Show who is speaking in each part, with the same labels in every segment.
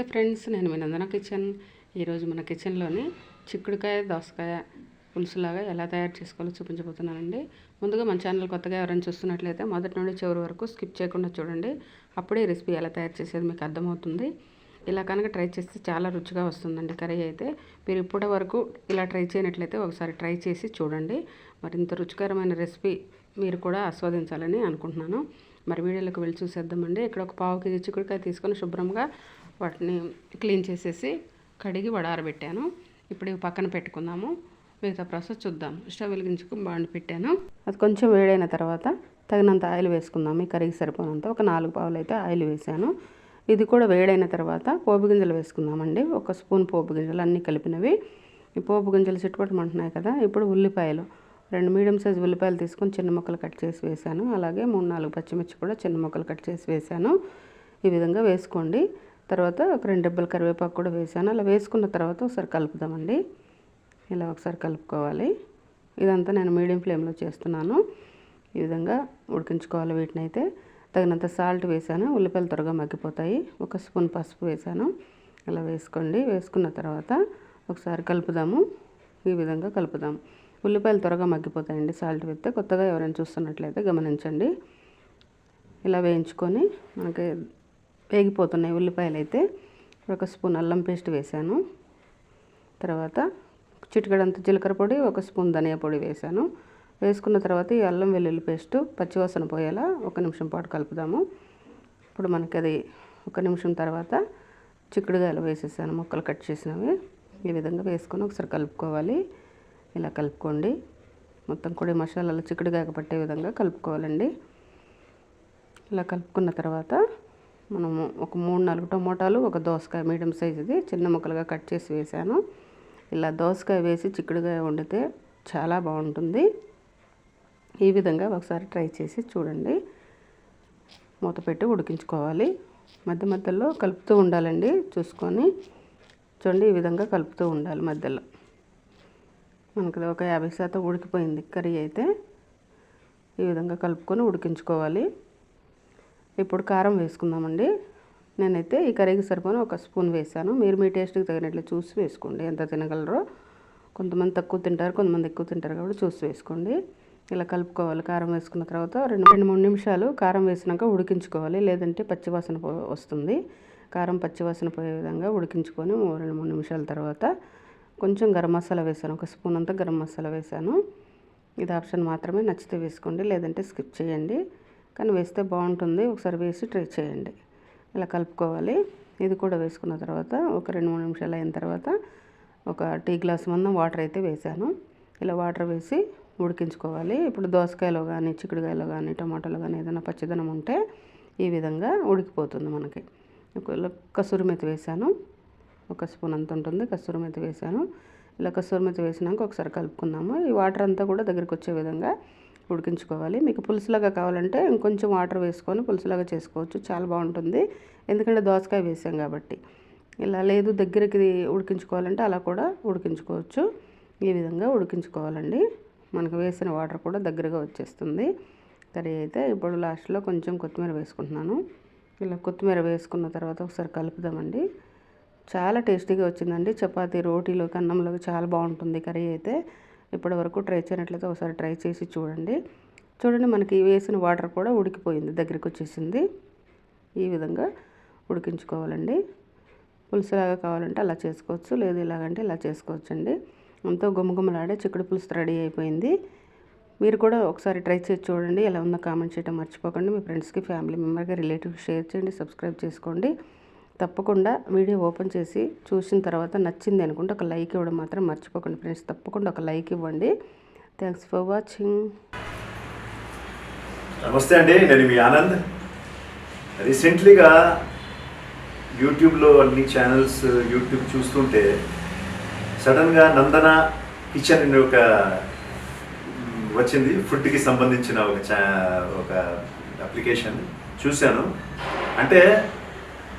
Speaker 1: నమస్తే ఫ్రెండ్స్ నేను మీ నందన కిచెన్. ఈరోజు మన కిచెన్లోని చిక్కుడుకాయ దోసకాయ పులుసులాగా ఎలా తయారు చేసుకోవాలో చూపించబోతున్నానండి. ముందుగా మన ఛానల్ కొత్తగా ఎవరైనా చూస్తున్నట్లయితే మొదటి నుండి చివరి వరకు స్కిప్ చేయకుండా చూడండి. అప్పుడే రెసిపీ ఎలా తయారు చేసేది మీకు అర్థమవుతుంది. ఇలా కనుక ట్రై చేస్తే చాలా రుచిగా వస్తుందండి కర్రీ అయితే. మీరు ఇప్పటి వరకు ఇలా ట్రై చేయనట్లయితే ఒకసారి ట్రై చేసి చూడండి. మరింత రుచికరమైన రెసిపీ మీరు కూడా ఆస్వాదించాలని అనుకుంటున్నాను. మరి వీడియోలోకి వెళ్ళి చూసేద్దామండి. ఇక్కడ ఒక పావు కేజీ చిక్కుడుకాయ తీసుకొని శుభ్రంగా వాటిని క్లీన్ చేసేసి కడిగి వడారబెట్టాను ఇప్పుడు ఇవి పక్కన పెట్టుకుందాము. మిగతా ప్రాసెస్ చూద్దాం. స్టవ్ వెలిగించుకుని బాండి పెట్టాను. అది కొంచెం వేడైన తర్వాత తగినంత ఆయిల్ వేసుకుందాము ఈ కరిగి సరిపోనంత ఒక నాలుగు పావులు అయితే ఆయిల్ వేసాను. ఇది కూడా వేడైన తర్వాత పోపు గింజలు వేసుకుందామండి. ఒక స్పూన్ పోపు గింజలు అన్నీ కలిపినవి. ఈ పోపు గింజలు చిట్టుపట్టమంటున్నాయి కదా ఇప్పుడు ఉల్లిపాయలు. రెండు మీడియం సైజ్ ఉల్లిపాయలు తీసుకొని చిన్న ముక్కలు కట్ చేసి వేసాను. అలాగే మూడు నాలుగు పచ్చిమిర్చి కూడా చిన్న ముక్కలు కట్ చేసి వేసాను. ఈ విధంగా వేసుకోండి. తర్వాత ఒక రెండు డబ్బుల కరివేపాకు కూడా వేసాను. అలా వేసుకున్న తర్వాత ఒకసారి కలుపుదామండి. ఇలా ఒకసారి కలుపుకోవాలి. ఇదంతా నేను మీడియం ఫ్లేమ్లో చేస్తున్నాను. ఈ విధంగా ఉడికించుకోవాలి వీటిని అయితే తగినంత సాల్ట్ వేసాను. ఉల్లిపాయలు త్వరగా మగ్గిపోతాయి. ఒక స్పూన్ పసుపు వేసాను. ఇలా వేసుకోండి. వేసుకున్న తర్వాత ఒకసారి కలుపుదాము. ఈ విధంగా కలుపుదాము ఉల్లిపాయలు త్వరగా మగ్గిపోతాయండి సాల్ట్ వేస్తే. కొత్తగా ఎవరైనా చూస్తున్నట్లయితే గమనించండి. ఇలా వేయించుకొని మనకి వేగిపోతున్నాయి ఉల్లిపాయలు అయితే. ఒక స్పూన్ అల్లం పేస్ట్ వేసాను తర్వాత చిటికడంత జీలకర్ర పొడి ఒక స్పూన్ ధనియా పొడి వేసాను వేసుకున్న తర్వాత ఈ అల్లం వెల్లుల్లి పేస్ట్ పచ్చివాసన పోయేలా ఒక నిమిషం పాటు కలుపుదాము. ఇప్పుడు మనకి అది ఒక నిమిషం తర్వాత చిక్కుడుగాయలు వేసేసాను. ముక్కలు కట్ చేసినవి. ఈ విధంగా వేసుకొని ఒకసారి కలుపుకోవాలి. ఇలా కలుపుకోండి. మొత్తం కూడా మసాలాలు చిక్కుడుగాయ పట్టే విధంగా కలుపుకోవాలండి. ఇలా కలుపుకున్న తర్వాత మనము ఒక మూడు నాలుగు టమోటాలు ఒక దోసకాయ మీడియం సైజుది చిన్న ముక్కలుగా కట్ చేసి వేసాను ఇలా దోసకాయ వేసి చిక్కుడుగా వండితే చాలా బాగుంటుంది. ఈ విధంగా ఒకసారి ట్రై చేసి చూడండి. మూత పెట్టి ఉడికించుకోవాలి. మధ్య మధ్యలో కలుపుతూ ఉండాలండి చూసుకొని. చూడండి ఈ విధంగా కలుపుతూ ఉండాలి మధ్యలో. మనకి ఒక యాభై శాతం ఉడికిపోయింది కర్రీ అయితే. ఈ విధంగా కలుపుకొని ఉడికించుకోవాలి. ఇప్పుడు కారం వేసుకుందామండి. నేనైతే ఈ కర్రీకి సరిపోయిన ఒక స్పూన్ వేసాను మీరు మీ టేస్ట్కి తగినట్లు చూసి వేసుకోండి. ఎంత తినగలరో. కొంతమంది తక్కువ తింటారు కొంతమంది ఎక్కువ తింటారు కాబట్టి చూసి వేసుకోండి. ఇలా కలుపుకోవాలి. కారం వేసుకున్న తర్వాత రెండు రెండు మూడు నిమిషాలు కారం వేసినాక ఉడికించుకోవాలి. లేదంటే పచ్చివాసన వస్తుంది. కారం పచ్చివాసన పోయే విధంగా ఉడికించుకొని రెండు మూడు నిమిషాల తర్వాత కొంచెం గరం మసాలా వేసాను ఒక స్పూన్ అంతా గరం మసాలా వేసాను ఇది ఆప్షన్ మాత్రమే. నచ్చితే వేసుకోండి. లేదంటే స్కిప్ చేయండి. కానీ వేస్తే బాగుంటుంది. ఒకసారి వేసి ట్రై చేయండి. ఇలా కలుపుకోవాలి. ఇది కూడా వేసుకున్న తర్వాత ఒక రెండు మూడు నిమిషాలు అయిన తర్వాత ఒక టీ గ్లాస్ మందం వాటర్ అయితే వేసాను. ఇలా వాటర్ వేసి ఉడికించుకోవాలి. ఇప్పుడు దోసకాయలో కానీ చిక్కుడుకాయలో కానీ టమాటాలో కానీ ఏదైనా పచ్చిదనం ఉంటే ఈ విధంగా ఉడికిపోతుంది మనకి. కసూరి మెతి వేసాను. ఒక స్పూన్ అంత ఉంటుంది. కసూరి మెతి వేసాను. ఇలా కసూరి మెతి వేసినాక ఒకసారి కలుపుకుందాము. ఈ వాటర్ అంతా కూడా దగ్గరికి వచ్చే విధంగా ఉడికించుకోవాలి. మీకు పులుసులాగా కావాలంటే ఇంకొంచెం వాటర్ వేసుకొని పులుసులాగా చేసుకోవచ్చు. చాలా బాగుంటుంది. ఎందుకంటే దోసకాయ వేసాం కాబట్టి. ఇలా లేదు దగ్గరికి ఉడికించుకోవాలంటే అలా కూడా ఉడికించుకోవచ్చు. ఈ విధంగా ఉడికించుకోవాలండి. మనకు వేసిన వాటర్ కూడా దగ్గరగా వచ్చేస్తుంది. కర్రీ అయితే ఇప్పుడు లాస్ట్లో కొంచెం కొత్తిమీర వేసుకుంటున్నాను. ఇలా కొత్తిమీర వేసుకున్న తర్వాత ఒకసారి కలుపుదామండి. చాలా టేస్టీగా వచ్చిందండి. చపాతీ రోటీలోకి అన్నంలోకి చాలా బాగుంటుంది కర్రీ అయితే. ఇప్పటి వరకు ట్రై చేయనట్లయితే ఒకసారి ట్రై చేసి చూడండి. చూడండి మనకి వేసిన వాటర్ కూడా ఉడికిపోయింది దగ్గరికి వచ్చేసింది. ఈ విధంగా ఉడికించుకోవాలండి. పులుసులాగా కావాలంటే అలా చేసుకోవచ్చు లేదు ఇలాగంటే ఇలా చేసుకోవచ్చండి. ఎంతో గుమగుమలాడే చిక్కుడు పులుసు రెడీ అయిపోయింది. మీరు కూడా ఒకసారి ట్రై చేసి చూడండి ఎలా ఉందో కామెంట్ చేయడం మర్చిపోకండి. మీ ఫ్రెండ్స్కి ఫ్యామిలీ మెంబర్కి రిలేటివ్స్ షేర్ చేయండి సబ్స్క్రైబ్ చేసుకోండి. తప్పకుండా వీడియో ఓపెన్ చేసి చూసిన తర్వాత నచ్చింది అనుకుంటే ఒక లైక్ ఇవ్వడం మాత్రం మర్చిపోకండి ఫ్రెండ్స్. తప్పకుండా ఒక లైక్ ఇవ్వండి. థ్యాంక్స్ ఫర్ వాచింగ్
Speaker 2: నమస్తే అండి నేను మీ ఆనంద్. రీసెంట్లీగా యూట్యూబ్లో అన్ని ఛానల్స్ యూట్యూబ్ చూస్తుంటే సడన్గా నందన కిచెన్ అనే ఒక వచ్చింది. ఫుడ్కి సంబంధించిన ఒక ఒక అప్లికేషన్ చూశాను. అంటే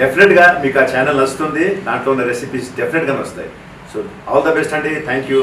Speaker 2: డెఫినెట్గా మీకు ఆ ఛానల్ వస్తుంది దాంట్లో ఉన్న రెసిపీస్ డెఫినెట్గా వస్తాయి. సో ఆల్ ద బెస్ట్ అండి. Thank you